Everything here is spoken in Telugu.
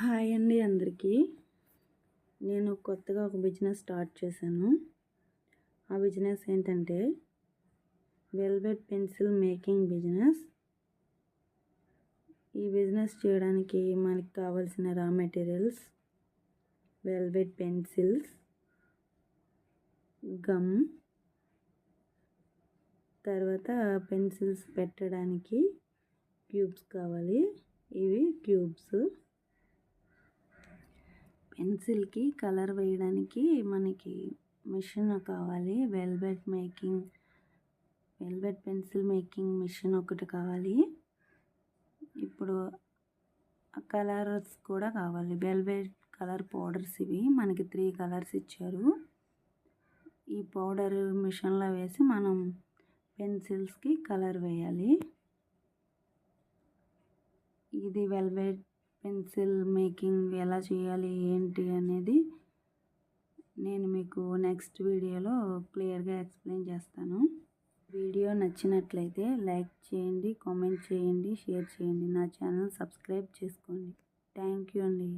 హాయ్ అండి అందరికీ. నేను కొత్తగా ఒక బిజినెస్ స్టార్ట్ చేశాను. ఆ బిజినెస్ ఏంటంటే వెల్వెట్ పెన్సిల్ మేకింగ్ బిజినెస్. ఈ బిజినెస్ చేయడానికి మనకి కావాల్సిన raw materials velvet pencils gum తర్వాత పెన్సిల్స్ పెట్టడానికి క్యూబ్స్ కావాలి. ఇవి క్యూబ్స్. పెన్సిల్కి కలర్ వేయడానికి మనకి మిషన్ కావాలి. Velvet making velvet pencil making machine ఒకటి కావాలి. ఇప్పుడు కలర్స్ కూడా కావాలి. వెల్వెట్ కలర్ పౌడర్స్ ఇవి మనకి త్రీ కలర్స్ ఇచ్చారు. ఈ పౌడర్ మిషన్లో వేసి మనం పెన్సిల్స్కి కలర్ వేయాలి. ఇది వెల్వెట్ పెన్సిల్ మేకింగ్ ఎలా చేయాలి ఏంటి అనేది నేను మీకు నెక్స్ట్ వీడియోలో క్లియర్గా ఎక్స్ప్లెయిన్ చేస్తాను. వీడియో నచ్చినట్లయితే లైక్ చేయండి కామెంట్ చేయండి షేర్ చేయండి. నా ఛానల్ సబ్స్క్రైబ్ చేసుకోండి. థ్యాంక్ యూ అండి.